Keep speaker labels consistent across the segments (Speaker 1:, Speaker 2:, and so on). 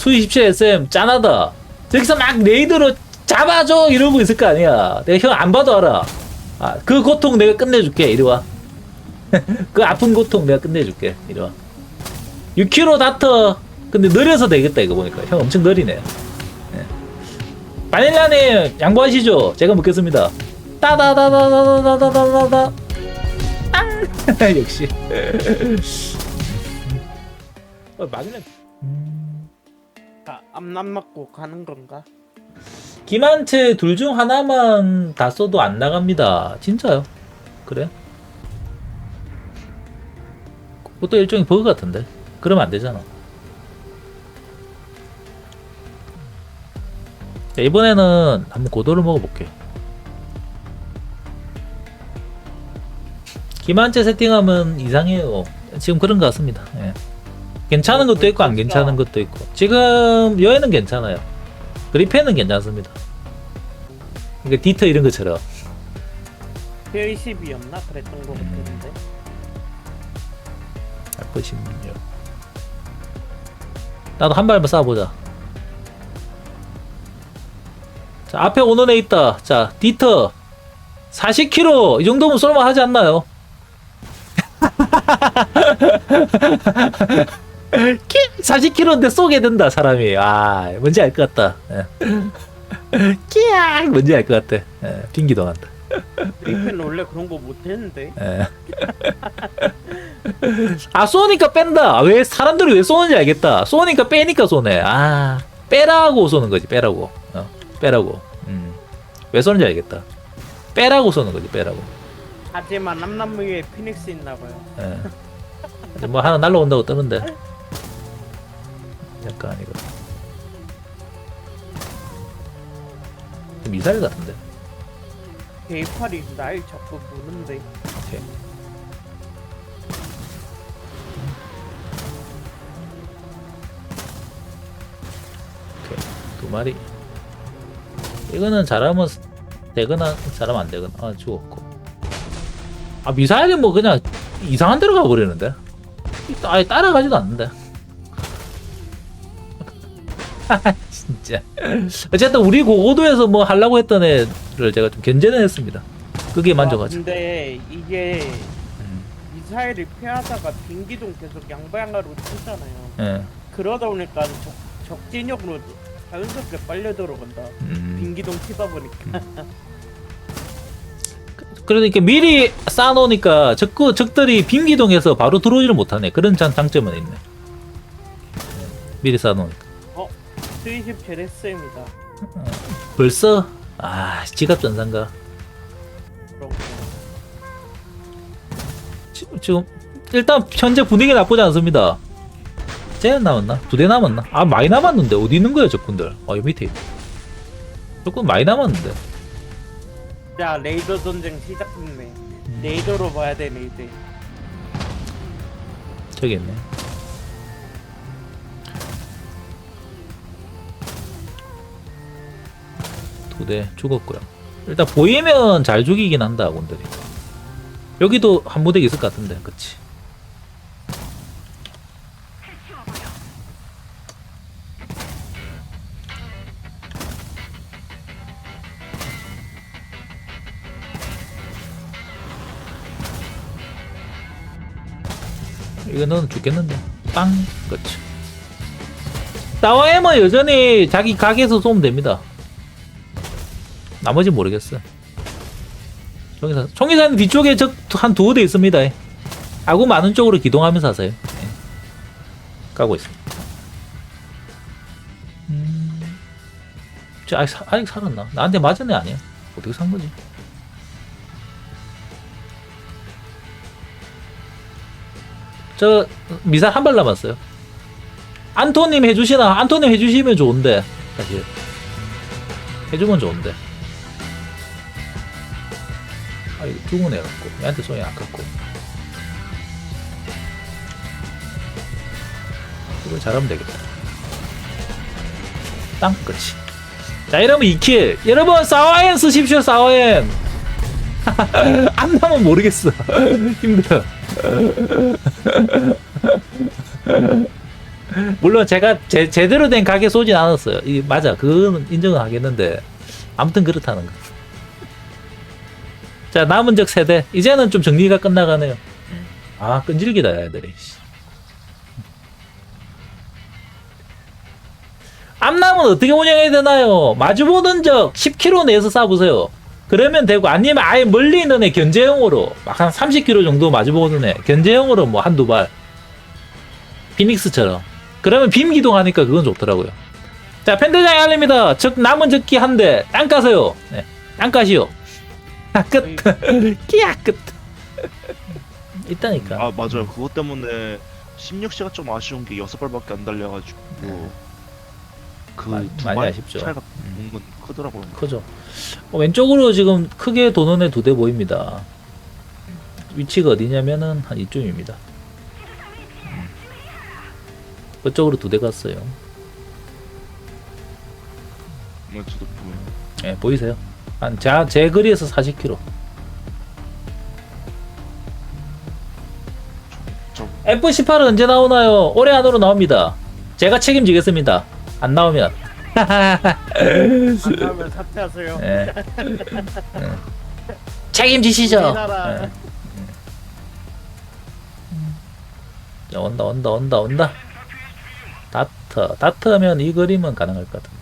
Speaker 1: 수27SM 짠하다. 저기서 막 레이드로 잡아줘 이러고 있을 거 아니야. 내가 형 안 봐도 알아. 아, 그 고통 내가 끝내줄게. 이리 와. 그 아픈 고통 내가 끝내줄게. 이리 와. 6kg 다터. 근데 느려서 되겠다 이거 보니까. 형 엄청 느리네. 예. 바닐라님 양보하시죠. 제가 먹겠습니다. 따다다다다다다다다다. 아, 역시. 어, 바닐라.
Speaker 2: 아, 앞남 맞고 가는 건가?
Speaker 1: 김한채 둘 중 하나만 다 써도 안 나갑니다. 진짜요? 그래? 그것도 일종의 버그 같은데. 그러면 안 되잖아. 자, 이번에는 한번 고도를 먹어볼게. 김한채 세팅하면 이상해요. 지금 그런 것 같습니다. 예. 괜찮은 것도 있고 안 괜찮은 것도 있고. 지금 여에는 괜찮아요. 그리펜은 괜찮습니다. 그러니까 디터 이런 것처럼.
Speaker 2: P20이었나? 그랬던 거 같은데.
Speaker 1: 보시면요. 나도 한 발만 쏴보자. 자, 앞에 오는 애 있다. 자, 디터. 40kg. 이 정도면 쏠만 하지 않나요? 40kg인데 쏘게 된다, 사람이. 아, 뭔지 알 것 같다. 예. 끼악! 뭔지 알 것 같아. 예, 빙기도 간다.
Speaker 2: 리펜 원래 그런 거 못했는데.
Speaker 1: 예. 아 쏘니까 뺀다. 왜 사람들이 왜 쏘는지 알겠다. 쏘니까 빼니까 쏘네. 아 빼라고 쏘는 거지. 빼라고. 어, 빼라고. 음. 왜 쏘는지 알겠다. 빼라고 쏘는 거지. 빼라고.
Speaker 2: 하지만 남남무에 피닉스 있나 봐요.
Speaker 1: 예. 이제 뭐 하나 날라온다고 뜨는데. 약간 이거. 미사일 같은데.
Speaker 2: 데이팔이 날 자꾸 보는데.
Speaker 1: 오케이. 오케이. 두 마리. 이거는 잘하면 되거나 잘하면 안 되거나. 아 죽었고. 아 미사일이 뭐 그냥 이상한 데로 가버리는데. 아예 따라가지도 않는데. 진짜. 어쨌든 우리 고고도에서 뭐 하려고 했던 애를 제가 좀 견제는 했습니다. 그게 만족하죠.
Speaker 2: 와, 근데 이게
Speaker 1: 음.
Speaker 2: 미사일을 피하다가 빙기동 계속 양방향으로 치잖아요.
Speaker 1: 예.
Speaker 2: 그러다 보니까 적, 적진역으로 자연스럽게 빨려 들어간다.
Speaker 1: 음.
Speaker 2: 빙기동 치다 보니까.
Speaker 1: 그러니까 미리 쌓아놓으니까 적, 적들이 빙기동에서 바로 들어오지를 못하네. 그런 장, 장점은 있네. 예. 미리 쌓아놓으니까.
Speaker 2: 스위십 제레스입니다.
Speaker 1: 벌써? 아, 지갑 전산가.
Speaker 2: 그런 거.
Speaker 1: 지, 지금, 일단 현재 분위기 나쁘지 않습니다. 쟤는 남았나? 두 대 남았나? 아, 많이 남았는데. 어디 있는 거야, 적군들? 아, 여 밑에. 있다. 적군 많이 남았는데.
Speaker 2: 자 레이더 전쟁 시작됐네. 레이더로 봐야 되네 이제.
Speaker 1: 저기 있네. 두대 죽었고요. 일단 보이면 잘 죽이긴 한다, 군들이. 여기도 한 무대기 있을 것 같은데, 그치? 이거는 죽겠는데. 빵! 그치. 사와엠은 여전히 자기 가게에서 쏘면 됩니다. 나머지 모르겠어. 총기사, 총기사는 뒤쪽에 적한 두어 대 있습니다. 아구 많은 쪽으로 기동하면서 하세요. 예. 까고 있습니다. 음, 저 아직, 사- 아직 살았나? 나한테 맞은 애 아니야? 어떻게 산 거지? 저 미사일 한 발 남았어요. 안토님 해주시나? 안토님 해주시면 좋은데 사실 해주면 좋은데. 같고 얘한테 쏘기 아깝고. 이걸 잘하면 되겠다. 땅 끝이. 자 이러면 2킬. 여러분 사와엔 쓰십시오 사와엔. 안 나면 모르겠어. 힘들어. 물론 제가 제, 제대로 된 가게 쏘진 않았어요. 이 맞아, 그거는 인정은 하겠는데 아무튼 그렇다는 거. 자 남은 적 세대 이제는 좀 정리가 끝나가네요. 아 끈질기다 애들이. 씨. 앞남은 어떻게 운영해야 되나요? 마주보는 적 10km 내에서 쏴보세요. 그러면 되고 아니면 아예 멀리 있는 애 견제형으로 막 한 30km 정도 마주보는 애 견제형으로 뭐 한두 발 피닉스처럼 그러면 빔 기동하니까 그건 좋더라고요. 자 팬대장이 알립니다. 적 남은 적기 한 대 땅 까세요. 네, 땅 까시오. 아, 끝. 끼야 끝. 있다니까.
Speaker 3: 아 맞아요 그것 때문에 16시가 좀 아쉬운 게 6발밖에 안 달려가지고 그
Speaker 1: 많이-
Speaker 3: 두
Speaker 1: 많이
Speaker 3: 발
Speaker 1: 아쉽죠.
Speaker 3: 차이가
Speaker 1: 음.
Speaker 3: 은근 크더라고요
Speaker 1: 크죠. 어, 왼쪽으로 지금 크게 도는 애 두 대 보입니다. 위치가 어디냐면은 한 이쯤입니다. 음. 그쪽으로 두 대 갔어요.
Speaker 3: 뭐 저도 보면
Speaker 1: 예, 보이세요? 한, 자, 제 거리에서 40km.
Speaker 3: 저
Speaker 1: F18은 언제 나오나요? 올해 안으로 나옵니다. 제가 책임지겠습니다. 안 나오면.
Speaker 2: 안 나오면 사퇴하세요.
Speaker 1: 예. 예. 책임지시죠.
Speaker 2: 우리나라.
Speaker 1: 예. 자, 온다, 온다, 온다, 온다. 다트. 다트면 이 그림은 가능할 것 같은데.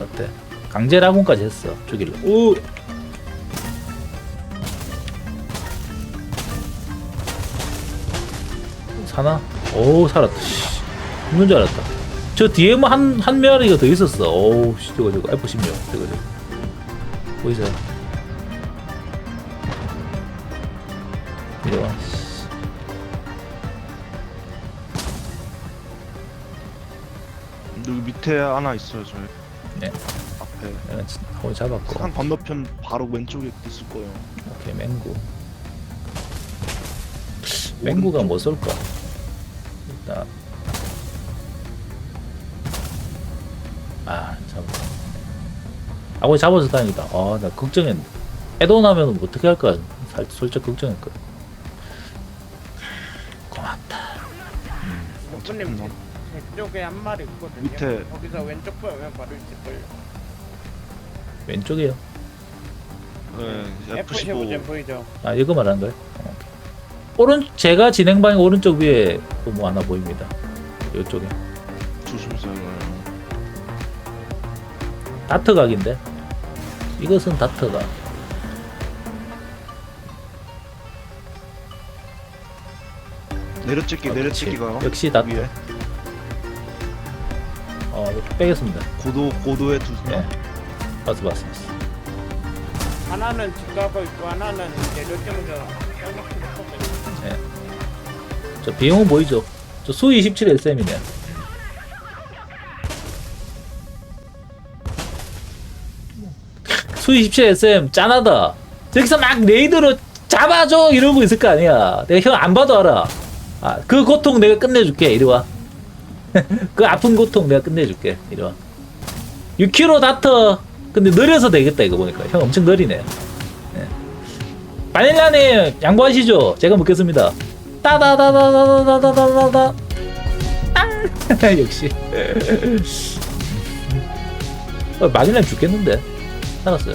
Speaker 1: 어때? 강제 라군까지 했어. 죽일래. 오! 사나? 오, 살았다. 씨. 죽는 줄 알았다. 저 뒤에 뭐 한, 한 마리가 더 있었어. 오우, 씨, 저거, 저거. F16. 저거, 저거. 보이세요? 이리 와. 씨.
Speaker 3: 여기 밑에 하나 있어요 저희
Speaker 1: 네.
Speaker 3: 앞에
Speaker 1: 내가 진- 거기 잡았고.
Speaker 3: 산 건너편 바로 왼쪽에 있을 거예요
Speaker 1: 오케이, 맹구. 맹구가 뭐 쏠까? 일단. 아, 잡았다. 아, 거기 잡아서 다행이다. 아, 나 걱정했네. 해도 나면 어떻게 할까? 살, 솔직히 걱정했거든. 고맙다.
Speaker 2: 오프님
Speaker 3: 어 차피
Speaker 2: 제 쪽에 한 마리 있거든요.
Speaker 3: 밑에-
Speaker 2: 거기서 왼쪽 보면 바로 있을 걸요.
Speaker 1: 왼쪽이요.
Speaker 3: 네,
Speaker 2: F15 젠
Speaker 3: F15
Speaker 2: 보이죠?
Speaker 1: 아, 이거 말하는 거예요? 어. 오른, 제가 진행방의 오른쪽 위에 또뭐 하나 보입니다. 이쪽에.
Speaker 3: 조심하세요
Speaker 1: 다트 각인데? 이것은 다트가.
Speaker 3: 내려찍기
Speaker 1: 아,
Speaker 3: 내려찍기가.
Speaker 1: 역시 다트.
Speaker 3: 위에
Speaker 1: 빼겠습니다.
Speaker 3: 고도
Speaker 1: 예.
Speaker 3: 명
Speaker 1: 봤어, 봤어, 봤어.
Speaker 2: 하나는 집 가고 있고 하나는 내려경전 껴놓고 있거든요.
Speaker 1: 저 비용은 보이죠? 저 수 27 SM이네. 수 27 SM 짠하다. 저기서 막 레이드로 잡아줘 이러고 있을 거 아니야. 내가 형 안 봐도 알아. 아, 그 고통 내가 끝내줄게. 이리 와. 그 아픈 고통 내가 끝내줄게. 이리 와. 6km 다터. 근데 느려서 되겠다 이거 보니까. 형 엄청 느리네. 예. 바닐라님 양보하시죠. 제가 먹겠습니다. 따다다다다다다다다다 땅 역시 어, 마닐라님 죽겠는데 살았어요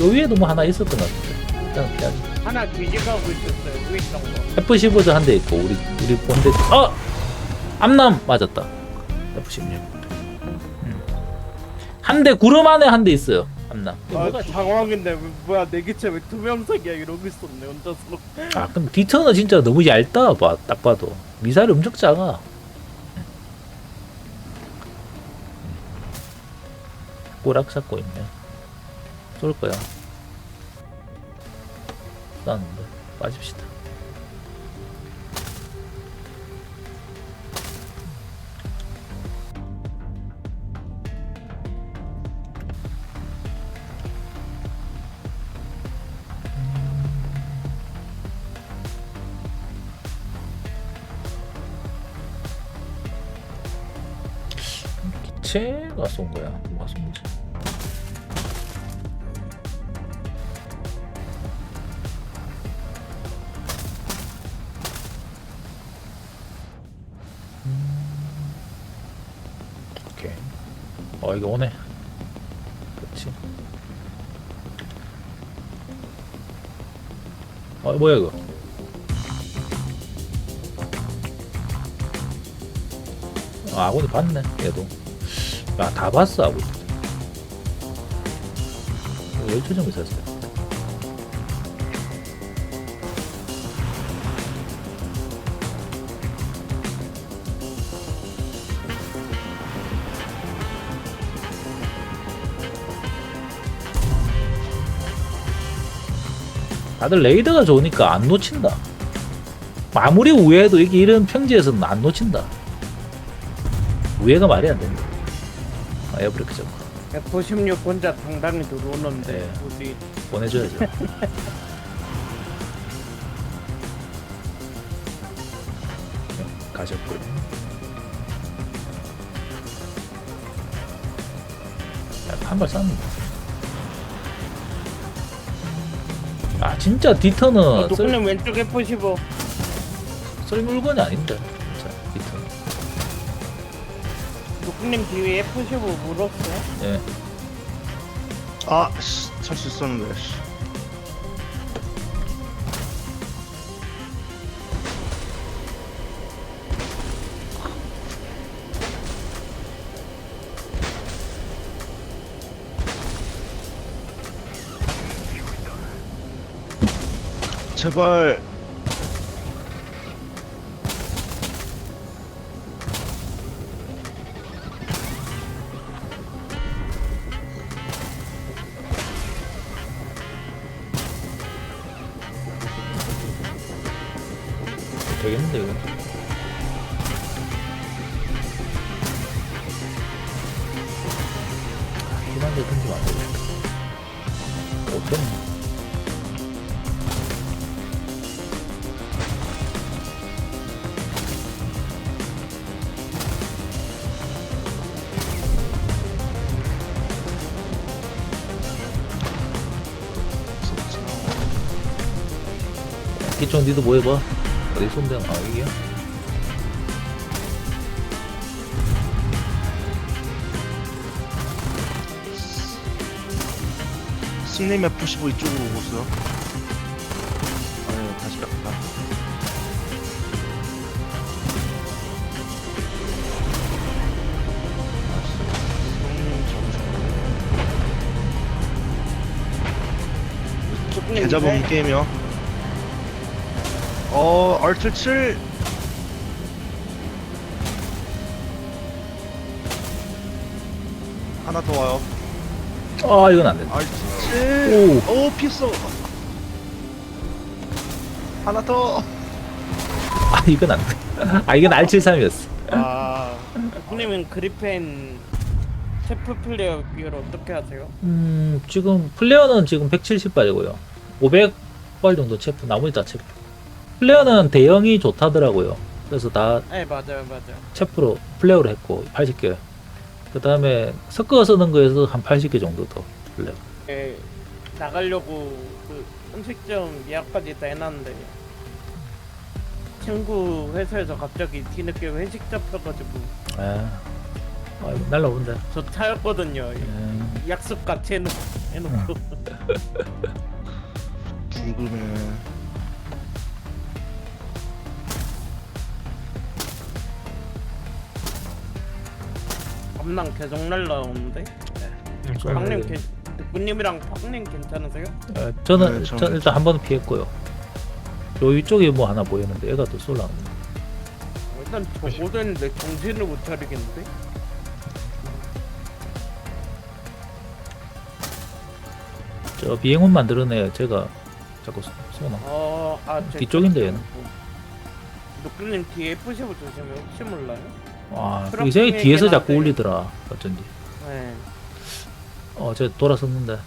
Speaker 1: 요 위에도 뭐 하나 있었던 것 같은데 일단 피하지
Speaker 2: 하나 뒤집어가고 있었어요. 위에 있던 거.
Speaker 1: F15도 한 대 있고 우리 우리 본대. 어! 암남! 맞았다. F16. 음. 한대 구름 안에 한 대 있어요. 암남.
Speaker 2: 아, 장황인데 왜- 뭐야 내 기체 왜 투명색이야? 이러고 있었네 혼자서.
Speaker 1: 아 근데 디터너 진짜 너무 얇다 봐, 딱 봐도. 미사일 엄청 작아. 꼬락 잡고 있네. 쏠 거야 쐈는데. 빠집시다. 기체가 쏜 거야? 누가 쏜 어 이거 오네. 그렇지 어 뭐야 이거? 아, 아군이 봤네 얘도. 야다 봤어 아군 열두 점 있었어요 다들 레이더가 좋으니까 안 놓친다. 아무리 우회해도 이게 이런 평지에서는 안 놓친다. 우회가 말이 안 된다. 아, 에어브레이크 좀
Speaker 2: F16 혼자 당당히 들어오는데
Speaker 1: 네.
Speaker 2: 어디
Speaker 1: 보내줘야죠. 네, 가셨고요. 한발 쐈는데. 아 진짜 디터는
Speaker 2: 어,
Speaker 1: 쓸,
Speaker 2: 누구는 왼쪽 F15
Speaker 1: 쓸 물건이 아닌데 진짜 디터.
Speaker 2: 누구님 뒤에 F15 물었어요?
Speaker 1: 예.
Speaker 3: 아, 씨, 찰수 있었는데. 씨. 제발
Speaker 1: 되겠는데 이거. 희망대 던지면 안 되겠다. 어떤? 기총 니도 뭐 해봐? 어디 손대나? 아 여기야?
Speaker 3: 승림 F15 이쪽으로 오고 있어. 아니 다시 갔다. 승림 잡으셨네.
Speaker 2: 누구님
Speaker 3: 계좌범
Speaker 2: 네.
Speaker 3: 게임이요. 어, 얼틀 7. 하나 더 와요.
Speaker 1: 아 이건 안 된다.
Speaker 3: 얼틀 7.
Speaker 1: 오.
Speaker 3: 오, 피했어. 하나 더.
Speaker 1: 아 이건 안 돼. 아 이건 R73이었어.
Speaker 2: 아 누구님은 그리펜 체프 플레이어 비율 어떻게 하세요?
Speaker 1: 음 지금 플레어는 지금 170발이고요. 500발 정도 체프 나머지 다 체프. 플레어는 대형이 좋다더라고요. 그래서 다
Speaker 2: 네 맞아요 맞아요
Speaker 1: 체프로 플레어로 했고 80개. 그 다음에 섞어 쓰는 거에서 한 80개 정도 더 플레어.
Speaker 2: 예, 나가려고 그 음식점 예약까지 다 해놨는데 친구 회사에서 갑자기 뒤늦게 회식 잡혀가지고
Speaker 1: 아, 아 이거 날라온다.
Speaker 2: 저 차였거든요
Speaker 1: 음,
Speaker 2: 약속 같이 해놓, 해놓고
Speaker 3: 궁금해.
Speaker 2: 밤랑 계속 날라오는데 박님 괜 누구님이랑 박님 괜찮으세요?
Speaker 1: 어, 저는,
Speaker 3: 네, 저는
Speaker 1: 저 일단 한 번은 피했고요. 요 이쪽에 뭐 하나 보이는데 애가 또 쏠라.
Speaker 2: 어, 일단 저거 됐는데 정신을 못 차리겠는데?
Speaker 1: 저 비행운 애 제가 자꾸 쏘- 쏘나.
Speaker 2: 어, 아, 제
Speaker 1: 뒤쪽인데, 얘는.
Speaker 2: 누구님 뒤에 F15 조심해 혹시 몰라요?
Speaker 1: 이제 뒤에서 자꾸. 울리더라. 어쩐지.
Speaker 2: 네
Speaker 1: 어, 저 돌아섰는데.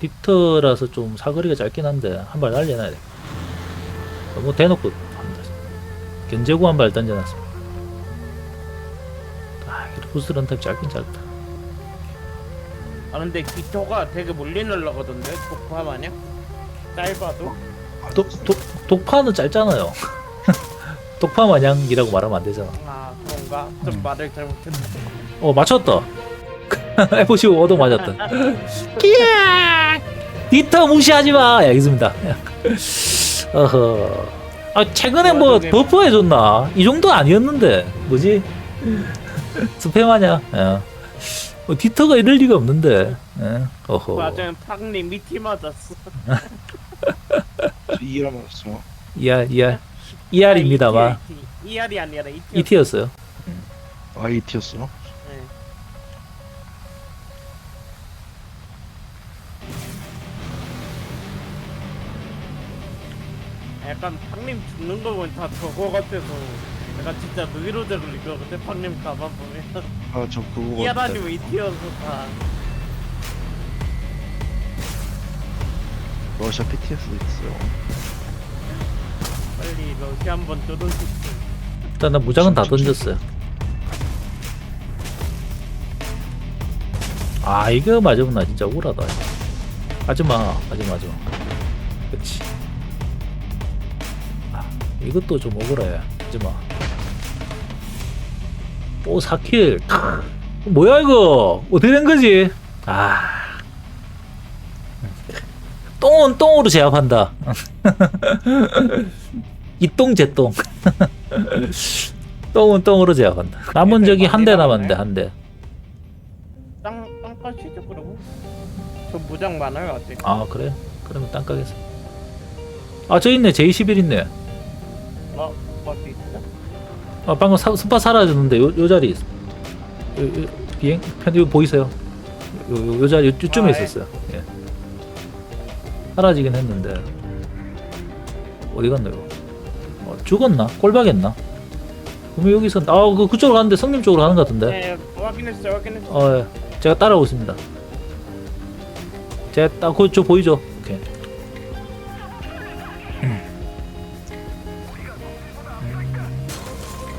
Speaker 1: 디터라서 좀 사거리가 짧긴 한데 한 발 날려놔야 돼. 너무 대놓고 한다. 견제구 한 발 던져놨어. 아, 이거 부스 런 탑 짧긴 짧다.
Speaker 2: 아 근데 기토가 되게 멀리 날라가던데 독파 마냥? 짧아도?
Speaker 1: 독, 독, 독파는 짧잖아요. 독파 마냥이라고 말하면 안 되잖아.
Speaker 2: 아 그런가? 좀
Speaker 1: 음.
Speaker 2: 말을 잘못했네
Speaker 1: 어, 맞췄다. F15 얻어 맞았던. 끼야! 디터 무시하지 마. 예, 알겠습니다. 어허. 아, 최근에 뭐 버프 해줬나? 이 정도 아니었는데. 뭐지? 스팸하냐? 예. 어, 디터가 이럴 리가 없는데. 예. 어허.
Speaker 2: 맞아요 팡님 미티 맞았어
Speaker 3: 이해라 말했어.
Speaker 1: ER, ER. ER입니다만.
Speaker 2: ER이 아니라 ET
Speaker 1: ET였어요.
Speaker 3: IT였어.
Speaker 2: 네. 약간 팡님 죽는 거 보면 다 저거 같아서 내가 진짜 의로제를 느껴 근데 팡님 가만 보면
Speaker 3: 아 저 그거
Speaker 2: ER
Speaker 3: 같아.
Speaker 2: 아니면 ET여서 다
Speaker 3: 러시아 PTS 있어요.
Speaker 2: 빨리 러시 한번 뜯어주세요
Speaker 1: 일단 나 무장은 다 던졌어요. 아 이거 맞으면 나 진짜 억울하다. 하지마 하지마 하지마. 그치. 아, 이것도 좀 억울해. 하지마. 오 4킬. 뭐야 이거? 어떻게 된 거지? 아. 똥은 똥으로 제압한다. 이똥 제똥. 똥은 똥으로 제압한다. 남은 적이 한 대 남았는데 한 대.
Speaker 2: 땅 땅까지죠 그러고 저 무장 많아요 아직
Speaker 1: 아 그래? 그러면 땅 까겠어. 아 저 있네 J11 있네.
Speaker 2: 어? 어디 있어?
Speaker 1: 아 방금 사, 스파 사라졌는데 요, 요 자리 있어. 요, 요, 비행 편 이거 보이세요? 요, 요, 요 자리 요, 요쯤에
Speaker 2: 아, 예.
Speaker 1: 있었어요. 예. 사라지긴 했는데 어디 갔나 이거? 어, 죽었나? 꼴박했나? 그럼 여기서 아그 그쪽으로 가는데 성님 쪽으로 가는 것 같은데.
Speaker 2: 네 확인했어요 확인했어요
Speaker 1: 어, 예. 제가 따라오고 있습니다. 제가 딱, 그, 저 보이죠? 오케이. 음.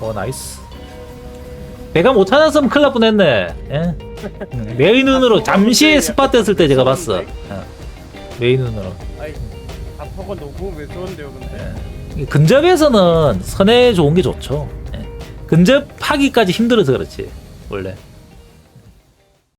Speaker 1: 어, 나이스. 배가 못 찾았으면 큰일 날 뻔했네. 예? 음, 메인 눈으로 잠시 스팟 됐을 때 제가 봤어. 예. 메인 눈으로.
Speaker 2: 아이 아퍼가 너무 매서운데요 근데
Speaker 1: 이 근접에서는 선에 좋은 게 좋죠. 예. 근접하기까지 힘들어서 그렇지, 원래.